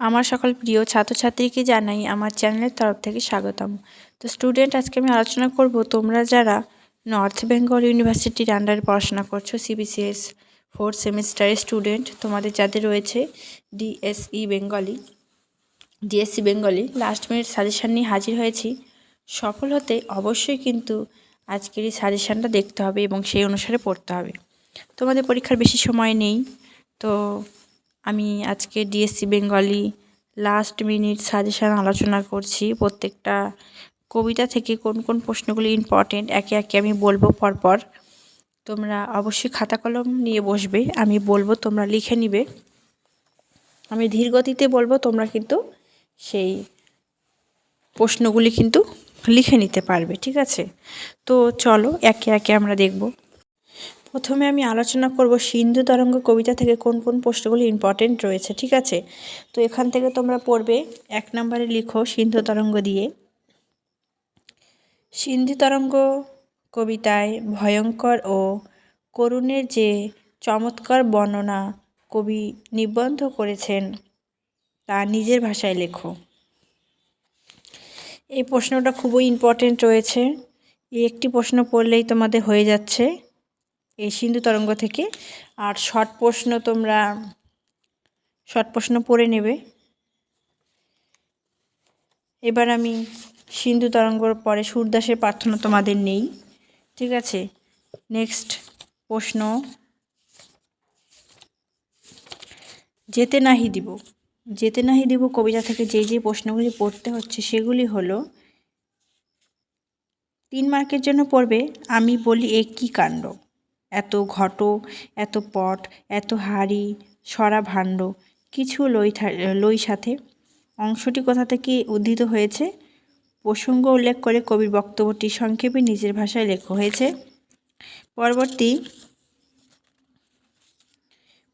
আমার সকল প্রিয় ছাত্রছাত্রীকে জানাই আমার চ্যানেলের তরফ থেকে স্বাগতম। তো স্টুডেন্ট আজকে আমি আলোচনা করব তোমরা যারা নর্থ বেঙ্গল ইউনিভার্সিটির আন্ডারে পড়াশোনা করছ সিবিসিএস ফোর্থ সেমিস্টারের স্টুডেন্ট তোমাদের যাদের রয়েছে DSE Bengali DSC Bengali last minute suggestion নিয়ে হাজির হয়েছি। সফল হতে অবশ্যই কিন্তু আজকের এই সাজেশানটা দেখতে হবে এবং সেই অনুসারে পড়তে হবে। তোমাদের পরীক্ষার বেশি সময় নেই, তো আমি আজকে DSC Bengali last minute suggestion আলোচনা করছি। প্রত্যেকটা কবিতা থেকে কোন কোন প্রশ্নগুলি ইম্পর্টেন্ট একে একে আমি বলব পরপর। তোমরা অবশ্যই খাতা কলম নিয়ে বসবে, আমি বলব তোমরা লিখে নিবে। আমি ধীর গতিতে বলব তোমরা কিন্তু সেই প্রশ্নগুলি কিন্তু লিখে নিতে পারবে, ঠিক আছে? তো চলো একে একে আমরা দেখব। প্রথমে আমি আলোচনা করব সিন্ধু তরঙ্গ কবিতা থেকে কোন কোন প্রশ্নগুলি ইম্পর্টেন্ট রয়েছে, ঠিক আছে? তো এখান থেকে তোমরা পড়বে, এক নম্বরে লিখো সিন্ধু তরঙ্গ দিয়ে। সিন্ধু তরঙ্গ কবিতায় ভয়ঙ্কর ও করুণের যে চমৎকার বর্ণনা কবি নিবন্ধ করেছেন, তা নিজের ভাষায় লেখো। এই প্রশ্নটা খুবই ইম্পর্টেন্ট রয়েছে। এই একটি প্রশ্ন পড়লেই তোমাদের হয়ে যাচ্ছে। এই সিন্ধু তরঙ্গ থেকে। আর শর্ট প্রশ্ন তোমরা শর্ট প্রশ্ন পড়ে নেবে। এবার আমি সিন্ধু তরঙ্গর পরে সুরদাসের প্রার্থনা তোমাদের নেই, ঠিক আছে? নেক্সট প্রশ্ন। যেতে নাহি দিব। যেতে নাহি দিব কবিতা থেকে যে যে প্রশ্নগুলি পড়তে হচ্ছে সেগুলি হলো, তিন মার্কের জন্য পড়বে, আমি বলি এ কী কাণ্ড? এত ঘট, এত পট, এত হাড়ি, সরা ভাণ্ড, কিছু লই লই সাথে। অংশটি কোথা থেকে উদ্ধৃত হয়েছে? প্রসঙ্গ উল্লেখ করে কবির বক্তব্যটি সংক্ষেপে নিজের ভাষায় লেখা। হয়েছে পরবর্তী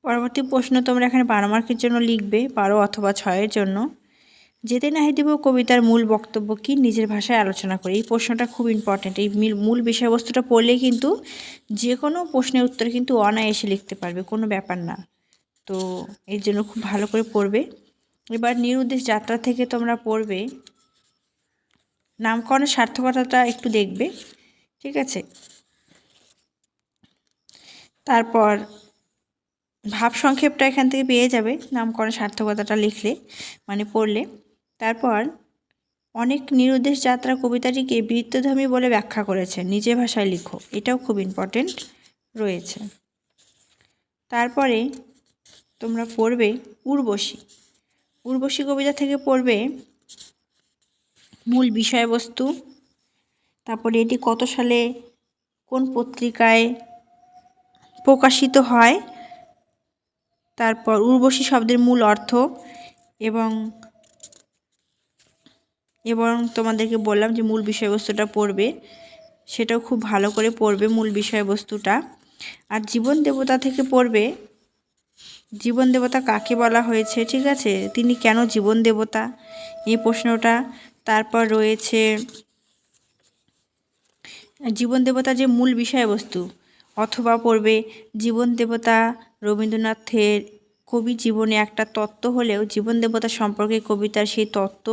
পরবর্তী প্রশ্ন তোমরা এখানে বারো মার্কের জন্য লিখবে, বারো অথবা ছয়ের জন্য। যেতে নাহি দেব কবিতার মূল বক্তব্য কি নিজের ভাষায় আলোচনা করি? এই প্রশ্নটা খুব ইম্পর্ট্যান্ট এই মূল বিষয়বস্তুটা পড়লেই কিন্তু যে কোনো প্রশ্নের উত্তর কিন্তু অনায়াসে লিখতে পারবে, কোনো ব্যাপার না। তো এর জন্য খুব ভালো করে পড়বে। এবার নিরুদ্দেশ যাত্রা থেকে তোমরা পড়বে। নামকরণের সার্থকতাটা একটু দেখবে, ঠিক আছে? তারপর ভাব সংক্ষেপটা এখান থেকে পেয়ে যাবে, নামকরণের সার্থকতাটা লিখলে মানে পড়লে। তারপর অনেক নিরুদ্দেশ যাত্রা কবিতাটিকে বৃত্তধর্মী বলে ব্যাখ্যা করেছে। নিজের ভাষায় লিখো। এটাও খুব ইম্পর্টেন্ট রয়েছে। তারপরে তোমরা পড়বে উর্বশী। উর্বশী কবিতা থেকে পড়বে মূল বিষয়বস্তু। তারপরে এটি কত সালে কোন পত্রিকায় প্রকাশিত হয়। তারপর উর্বশী শব্দের মূল অর্থ এবং এবং তোমাদেরকে বললাম যে মূল বিষয়বস্তুটা পড়বে। সেটাও খুব ভালো করে পড়বে মূল বিষয়বস্তুটা। আর জীবন দেবতা থেকে পড়বে, জীবন দেবতা কাকে বলা হয়েছে, ঠিক আছে? তিনি কেন জীবন দেবতা? এই প্রশ্নটা। তারপর রয়েছে, জীবন দেবতা যে মূল বিষয়বস্তু, অথবা পড়বে জীবন দেবতা রবীন্দ্রনাথের কবি জীবনে একটা তত্ত্ব হলেও জীবন দেবতা সম্পর্কে কবিতার সেই তত্ত্ব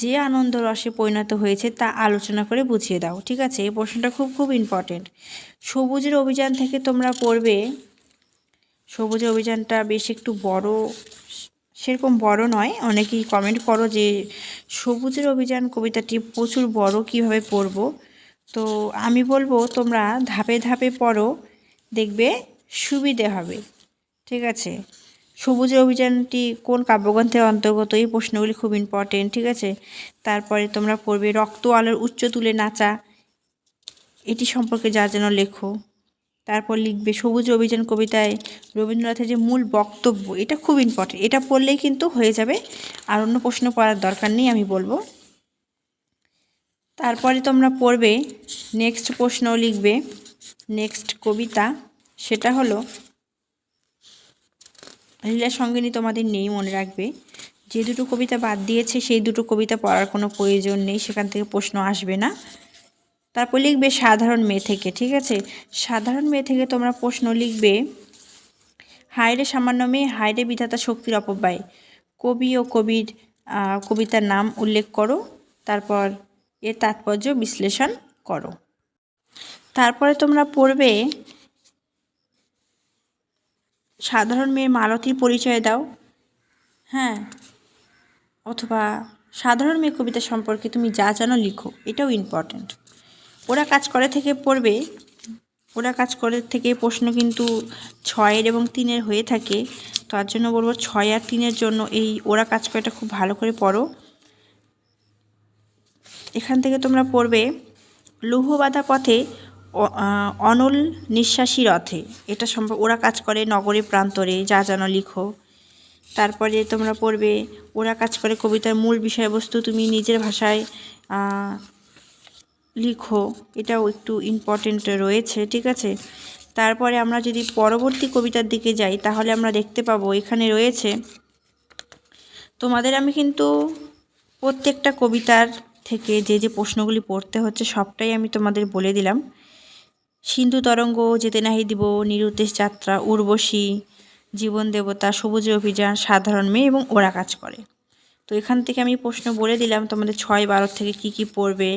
যে আনন্দ রসে পরিণত হয়েছে তা আলোচনা করে বুঝিয়ে দাও, ঠিক আছে? এই প্রশ্নটা খুব খুব ইম্পর্টেন্ট সবুজের অভিযান থেকে তোমরা পড়বে, সবুজের অভিযানটা বেশ একটু বড়, সেরকম বড় নয়, অনেকেই কমেন্ট করো যে সবুজের অভিযান কবিতাটি প্রচুর বড়, কীভাবে পড়ব? তো আমি বলব তোমরা ধাপে ধাপে পড়ো, দেখবে সুবিধে হবে, ঠিক আছে? সবুজের অভিযানটি কোন কাব্যগ্রন্থের অন্তর্গত, এই প্রশ্নগুলি খুব ইম্পর্টেন্ট ঠিক আছে? তারপরে তোমরা পড়বে রক্ত আলোর উচ্চ তুলে নাচা। এটি সম্পর্কে যা যেন লেখো। তারপর লিখবে, সবুজ অভিযান কবিতায় রবীন্দ্রনাথের যে মূল বক্তব্য, এটা খুব ইম্পর্টেন্ট এটা পড়লেই কিন্তু হয়ে যাবে। আর অন্য প্রশ্ন পড়ার দরকার নেই, আমি বলব। তারপরে তোমরা পড়বে নেক্সট প্রশ্ন লিখবে নেক্সট কবিতা, সেটা হলো লীলা সঙ্গিনী তোমাদের নেই মনে রাখবে। যে দুটো কবিতা বাদ দিয়েছে, সেই দুটো কবিতা পড়ার কোনো প্রয়োজন নেই, সেখান থেকে প্রশ্ন আসবে না। তারপর লিখবে, সাধারণ মেয়ে থেকে ঠিক আছে? সাধারণ মেয়ে থেকে তোমরা প্রশ্ন লিখবে হাইরে সামান্য মেয়ে হাইরে বিধাতা শক্তির অপব্যয়। কবি ও কবির কবিতার নাম উল্লেখ করো, তারপর এর তাৎপর্য বিশ্লেষণ করো। তারপরে তোমরা পড়বে সাধারণ মেয়ে মালতীর পরিচয় দাও। হ্যাঁ। অথবা সাধারণ মেয়ে কবিতা সম্পর্কে তুমি যা জানো লিখো এটাও ইম্পর্ট্যান্ট ওরা কাজ করে থেকে পড়বে ওরা কাজ করে থেকে প্রশ্ন কিন্তু ছয়ের এবং তিনের হয়ে থাকে। তার জন্য বলব ছয় আর তিনের জন্য এই ওরা কাজ করাটা খুব ভালো করে পড়ো। এখান থেকে তোমরা পড়বে লৌহবাধা পথে অ- আহ, অনল নিঃশ্বাসী রথে। এটা সম্ভব ওরা কাজ করে নগরে প্রান্তরে, যা জানো লিখো। তারপরে তোমরা পড়বে, ওরা কাজ করে কবিতার মূল বিষয়বস্তু তুমি নিজের ভাষায় লিখো। এটাও একটু ইম্পর্টেন্ট রয়েছে, ঠিক আছে? তারপরে আমরা যদি পরবর্তী কবিতার দিকে যাই, তাহলে আমরা দেখতে পাবো, এখানে রয়েছে, তোমাদের আমি কিন্তু প্রত্যেকটা কবিতার থেকে যে যে প্রশ্নগুলি পড়তে হচ্ছে, সবটাই আমি তোমাদের বলে দিলাম। সিন্ধু তরঙ্গ যেতে নাহি দিব, নিরুদ্দেশ যাত্রা, উর্বশী জীবন দেবতা, সবুজের অভিযান, সাধারণ মেয়ে এবং ওরা কাজ করে। তো এখান থেকে আমি প্রশ্ন বলে দিলাম তোমাদের ছয় বারো থেকে কি কি পড়বে।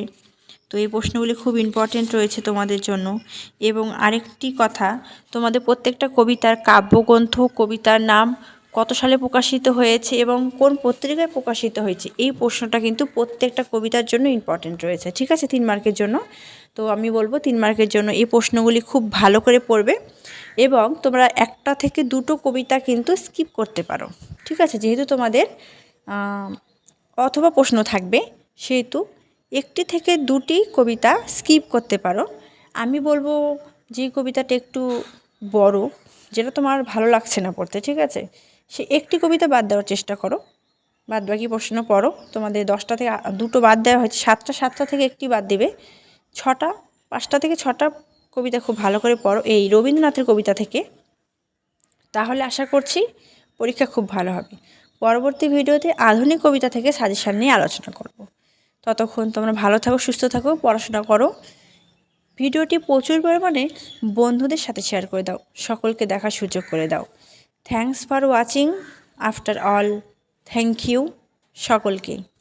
তো এই প্রশ্নগুলি খুব ইম্পর্টেন্ট রয়েছে তোমাদের জন্য। এবং আরেকটি কথা, তোমাদের প্রত্যেকটা কবিতার কাব্যগ্রন্থ, কবিতার নাম কত সালে প্রকাশিত হয়েছে এবং কোন পত্রিকায় প্রকাশিত হয়েছে, এই প্রশ্নটা কিন্তু প্রত্যেকটা কবিতার জন্য ইম্পর্টেন্ট রয়েছে। ঠিক আছে, তিন মার্কের জন্য। তো আমি বলব তিন মার্কের জন্য এই প্রশ্নগুলি খুব ভালো করে পড়বে এবং তোমরা একটা থেকে দুটো কবিতা কিন্তু স্কিপ করতে পারো। ঠিক আছে? যেহেতু তোমাদের অথবা প্রশ্ন থাকবে, সেহেতু একটি থেকে দুটি কবিতা স্কিপ করতে পারো। আমি বলব যে কবিতাটা একটু বড়, যেটা তোমার ভালো লাগছে না পড়তে, ঠিক আছে? সে একটি কবিতা বাদ দেওয়ার চেষ্টা করো। বাদ বাকি প্রশ্ন পড়ো। তোমাদের দশটা থেকে, দুটো বাদ দেওয়া হয়েছে, সাতটা সাতটা থেকে একটি বাদ দেবে। ছটা, পাঁচটা থেকে ছটা কবিতা খুব ভালো করে পড়ো। এই রবীন্দ্রনাথের কবিতা থেকে। তাহলে আশা করছি পরীক্ষা খুব ভালো হবে। পরবর্তী ভিডিওতে আধুনিক কবিতা থেকে সাজেশান নিয়ে আলোচনা করব। ততক্ষণ তোমরা ভালো থাকো, সুস্থ থাকো, পড়াশোনা করো। ভিডিওটি প্রচুর পরিমাণে বন্ধুদের সাথে শেয়ার করে দাও। সকলকে দেখার সুযোগ করে দাও। Thanks for watching after all thank you সকলকে।